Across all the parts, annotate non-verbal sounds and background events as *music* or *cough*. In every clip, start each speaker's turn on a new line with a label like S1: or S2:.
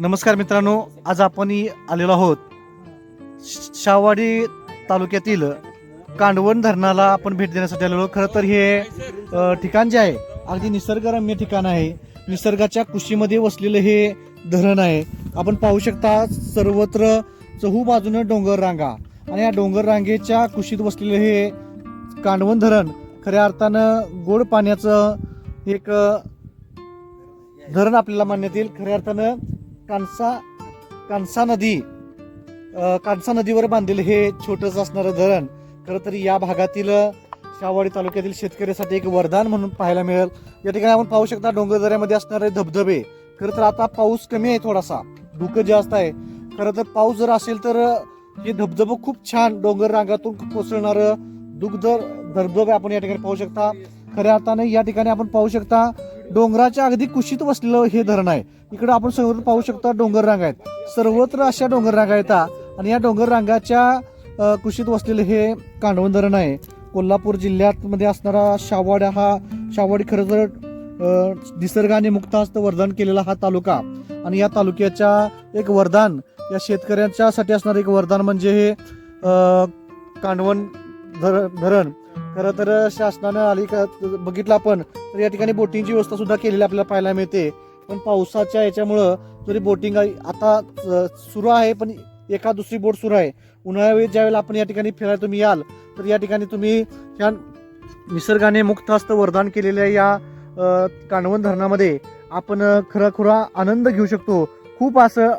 S1: नमस्कार मित्रांनो आज आपण आलेलो आहोत. श- तालुक्यातील कांडवण धरणाला आपण भेट देण्यासाठी आलेलो खरं तर हे ठिकाण जे आहे अगदी निसर्गरम्य ठिकाण आहे. निसर्गाच्या कुशीमध्ये वसलेलं हे धरण आहे. आपण पाहू शकता सर्वत्र चहू बाजूनं डोंगर रांगा आणि या डोंगर रांगेच्या कुशीत वसलेलं हे कांडवण धरण खऱ्या अर्थानं गोड पाण्याचं एक धरण आपल्याला मानण्यात येईल. खऱ्या अर्थानं कांसा कांसा नदी कांसा नदीवर बांधलेलं हे छोटंसं असणारं धरण खरं तर या भागातील शाहवाडी तालुक्यातील शेतकऱ्यासाठी एक वरदान म्हणून पाहायला मिळेल. या ठिकाणी आपण पाहू शकता डोंगर दऱ्यामध्ये असणारे धबधबे. खरं तर आता पाऊस कमी आहे थोडासा धुकं जास्त आहे. खरं तर पाऊस जर असेल तर हे धबधबं खूप छान डोंगर रांगातून कोसळणारं दुग्ध धबधबे आपण या ठिकाणी पाहू शकता. खऱ्या अर्थाने या ठिकाणी आपण पाहू शकता डोंगराच्या अगदी कुशीत वसलेलं हे धरण आहे. इकडं आपण समोर पाहू शकता डोंगर रांग आहेत. सर्वत्र अशा डोंगर रांगा येतात आणि या डोंगर रांगाच्या कुशीत वसलेलं हे कांडवन धरण आहे. कोल्हापूर जिल्ह्यात मध्ये असणारा शावाड हा शावाड खरं तर निसर्गाने मुक्तहस्त वरदान केलेला हा तालुका. आणि या तालुक्याच्या एक वरदान या शेतकऱ्यांच्यासाठी असणारं एक वरदान म्हणजे हे कांडवन धर धरण. खरं तर शासनानं आली का बघितलं आपण तर या ठिकाणी बोटिंगची व्यवस्था सुद्धा केलेली आपल्याला पाहायला मिळते. पण पावसाच्या याच्यामुळं जरी बोटिंग आता सुरू आहे पण एका दुसरी बोट सुरू आहे. उन्हाळ्यावेळी ज्यावेळेला आपण या ठिकाणी फिरायला तुम्ही याल तर या ठिकाणी तुम्ही ह्या निसर्गाने मुक्तास्त वरदान केलेल्या या अ, धरणामध्ये आपण अ, खरा खुरा आनंद घेऊ शकतो. खूप असं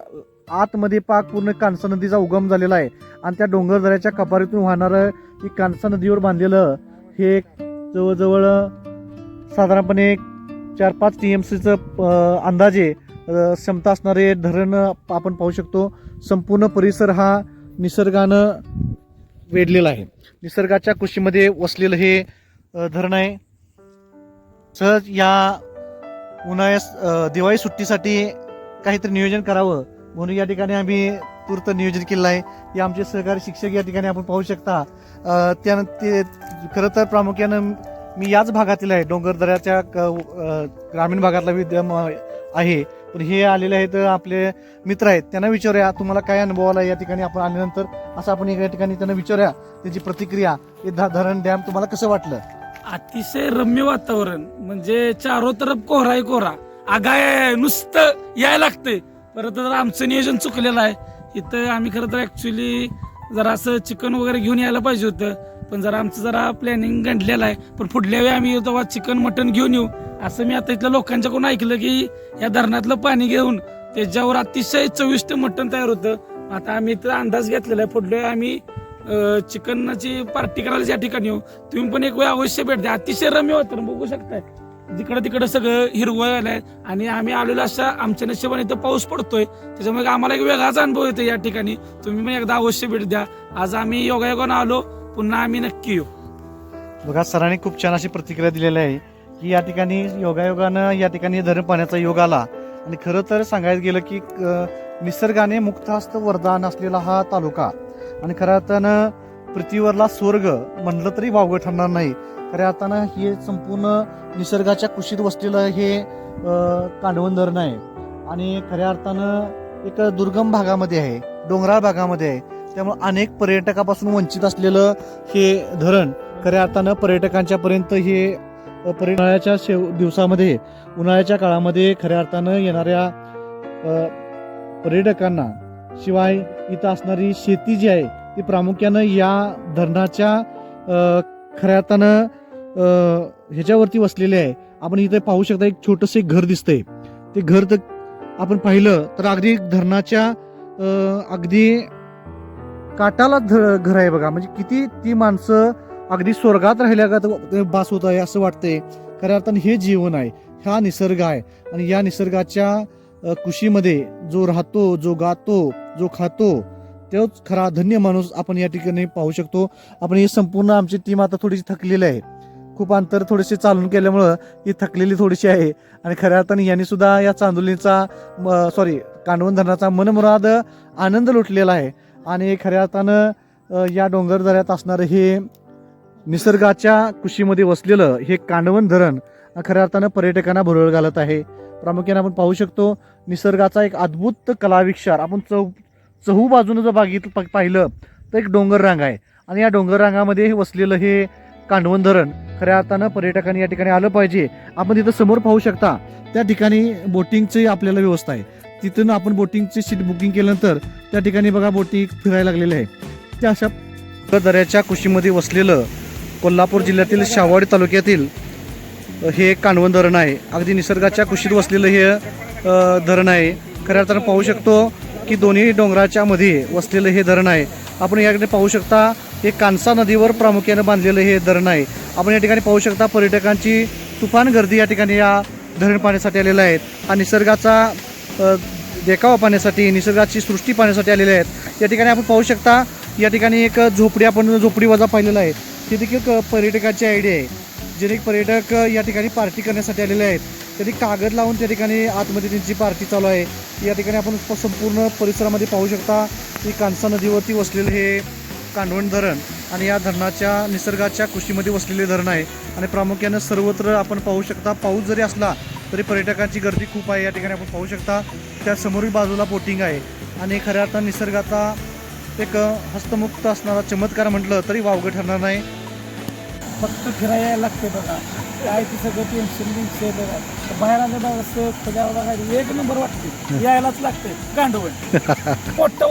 S1: आतमध्ये पाक पूर्ण कांसा नदीचा उगम झालेला आहे. आणि त्या डोंगरदऱ्याच्या कपारीतून वाहणारं की कांसा नदीवर बांधलेलं हे जवळजवळ साधारणपणे चार पाच टी एम सीचं अंदाजे क्षमता असणारे धरण आपण पाहू शकतो. संपूर्ण परिसर हा निसर्गानं वेढलेला आहे. निसर्गाच्या कुशीमध्ये वसलेलं हे धरण आहे. सहज या उन्हाळ्या दिवाळी सुट्टीसाठी काहीतरी नियोजन करावं. म्हणून या ठिकाणी आम्ही तूर्त नियोजन केलेलं आहे. हे आमचे सहकारी शिक्षक या ठिकाणी आपण पाहू शकता. त्यानं ते खरं तर प्रामुख्यानं मी याच भागातील आहे. डोंगरदऱ्याच्या क- ग्रामीण भागातला विद्यम आहे. पण हे आलेले आहेत आपले मित्र आहेत. त्यांना विचारूया तुम्हाला काय अनुभव आला या ठिकाणी आपण आल्यानंतर? असं आपण या ठिकाणी त्यांना विचारूया. त्यांची प्रतिक्रिया हे धरण डॅम तुम्हाला कसं वाटलं?
S2: अतिशय रम्य वातावरण. म्हणजे चारो तरफ कोहरा आहे कोहरा. आगाय नुसतं यायला लागतंय. परत तर आमचं नियोजन चुकलेलं आहे इथं आम्ही खरं तर ॲक्च्युली जरा असं चिकन वगैरे घेऊन यायला पाहिजे होतं. पण जरा आमचं जरा प्लॅनिंग गंडलेलं आहे. पण पुढल्या वेळी आम्ही तेव्हा चिकन मटन घेऊन येऊ. असं मी आता इथल्या लोकांच्याकडून ऐकलं की या धरणातलं पाणी घेऊन त्याच्यावर अतिशय चविष्ट मटण तयार होतं. आता आम्ही इथं अंदाज घेतलेला आहे. पुढल्या वेळी आम्ही चिकनची पार्टी करायला या ठिकाणी येऊ तुम्ही पण एक वेळ अवश्य भेट द्या. अतिशय रम्य होतं बघू शकताय. जिकडं तिकडं सगळं हिरवळ आलंय. आणि आम्ही आलेलो अशा आमच्या नशिबाने इथं पाऊस पडतोय. त्याच्यामुळे आम्हाला एक वेगळाच अनुभव येतो या ठिकाणी. तुम्ही पण एकदा अवश्य भेट द्या. आज आम्ही योगायोगानं आलो. पुन्हा आम्ही नक्की येऊ.
S1: बघा सरांनी खूप छान अशी प्रतिक्रिया दिलेली आहे की या ठिकाणी योगायोगानं या ठिकाणी धरण पाण्याचा योग आला. आणि खरं तर सांगायला गेलं की निसर्गाने निसर्गाने मुक्तास्त वरदान असलेला हा तालुका. आणि खरं तर पृथ्वीवरला स्वर्ग म्हणलं तरी वावगं ठरणार नाही. खऱ्या अर्थानं हे संपूर्ण निसर्गाच्या कुशीत वसलेलं हे कांडवन कांडवण धरण आहे. आणि खऱ्या अर्थानं एक दुर्गम भागामध्ये आहे डोंगराळ भागामध्ये आहे. त्यामुळे अनेक पर्यटकापासून वंचित असलेलं हे धरण खऱ्या अर्थानं पर्यटकांच्या पर्यंत हे अ, उन्हाळ्याच्या शेव दिवसामध्ये उन्हाळ्याच्या काळामध्ये खऱ्या अर्थानं येणाऱ्या पर्यटकांना शिवाय इथं असणारी शेती जी आहे ती प्रामुख्यानं या धरणाच्या खऱ्या अर्थानं ह्याच्यावरती वसलेले आहे. आपण इथे पाहू शकता एक छोटंसं एक घर दिसतंय. ते घर तर आपण पाहिलं तर अगदी धरणाच्या अगदी काटाला ध- घर आहे बघा. म्हणजे किती ती माणसं अगदी स्वर्गात राहिल्या का तर बास होत आहे असं वाटतंय. खऱ्या अर्थानं हे जीवन आहे. हा निसर्ग आहे. आणि या निसर्गाच्या कुशीमध्ये जो राहतो जो गातो जो खातो तोच खरा धन्य माणूस आपण या ठिकाणी पाहू शकतो. आपण ही संपूर्ण आमची टीम आता थोडीशी थकलेली आहे. खूप अंतर थोडेसे चालून केल्यामुळं ही थकलेली थोडीशी आहे. आणि खऱ्या अर्थाने यांनी सुद्धा या चांदोलीचा सॉरी कांडवन धरणाचा मनमुराद आनंद लुटलेला आहे. आणि खऱ्या अर्थानं या डोंगर दऱ्यात असणारं हे निसर्गाच्या कुशीमध्ये वसलेलं हे कांडवण धरण खऱ्या अर्थानं पर्यटकांना भरळ घालत आहे. प्रामुख्याने आपण पाहू शकतो निसर्गाचा एक अद्भुत कलाविक्षार आपण चौ चहू बाजूनं जर बघितलं पा पाहिलं तर एक डोंगर रांग आहे. आणि या डोंगर रांगामध्ये हे वसलेलं हे कांडवन धरण खऱ्या अर्थानं पर्यटकांनी या ठिकाणी आलं पाहिजे. आपण तिथं समोर पाहू शकता त्या ठिकाणी बोटिंगची आपल्याला व्यवस्था आहे. तिथून आपण बोटिंगची सीट बुकिंग केल्यानंतर त्या ठिकाणी बघा बोटिंग फिरायला लागलेलं आहे त्या अशा दऱ्याच्या कुशीमध्ये वसलेलं कोल्हापूर जिल्ह्यातील शावाडी तालुक्यातील हे कांडवण धरण आहे. अगदी निसर्गाच्या कुशीत वसलेलं हे धरण आहे. खऱ्या अर्थानं पाहू शकतो की दोन्ही डोंगराच्या मध्ये वसलेलं हे धरण आहे. आपण याकडे पाहू शकता हे कांसा नदीवर प्रामुख्यानं बांधलेलं हे धरण आहे. आपण या ठिकाणी पाहू शकता पर्यटकांची तुफान गर्दी या ठिकाणी या धरण पाहण्यासाठी आलेल्या आहेत. हा निसर्गाचा देखावा पाहण्यासाठी निसर्गाची सृष्टी पाहण्यासाठी आलेल्या आहेत. या ठिकाणी आपण पाहू शकता या ठिकाणी एक झोपडी आपण झोपडी वजा पाहिलेला आहे. ती देखील पर्यटकाची आयडिया आहे. जे पर्यटक या ठिकाणी पार्टी करण्यासाठी आलेले आहेत. त्यांनी कागद लावून त्या ठिकाणी आतमध्ये त्यांची पार्टी चालू आहे. या ठिकाणी आपण संपूर्ण परिसरामध्ये पाहू शकता की कांसा नदीवरती वसलेलं हे कांडवण धरण आणि या धरणाच्या निसर्गाच्या कुशीमध्ये वसलेले धरण आहे. आणि प्रामुख्यानं सर्वत्र आपण पाहू शकता पाऊस जरी असला तरी पर्यटकांची गर्दी खूप आहे. या ठिकाणी आपण पाहू शकता त्या समोरील बाजूला बोटिंग आहे. आणि खऱ्या अर्थानं निसर्गाचा एक हस्तमुक्त असणारा चमत्कार म्हटलं तरी वावगं ठरणार नाही.
S2: फक्त फिरायला लागते बघा. काय ते सगळं टेन्शन बिन्शन बघा. बाहेर आलं बघा असं त्याच्यावर बघा एक नंबर वाटते. यायलाच लागते. गांडवण मोठं *laughs*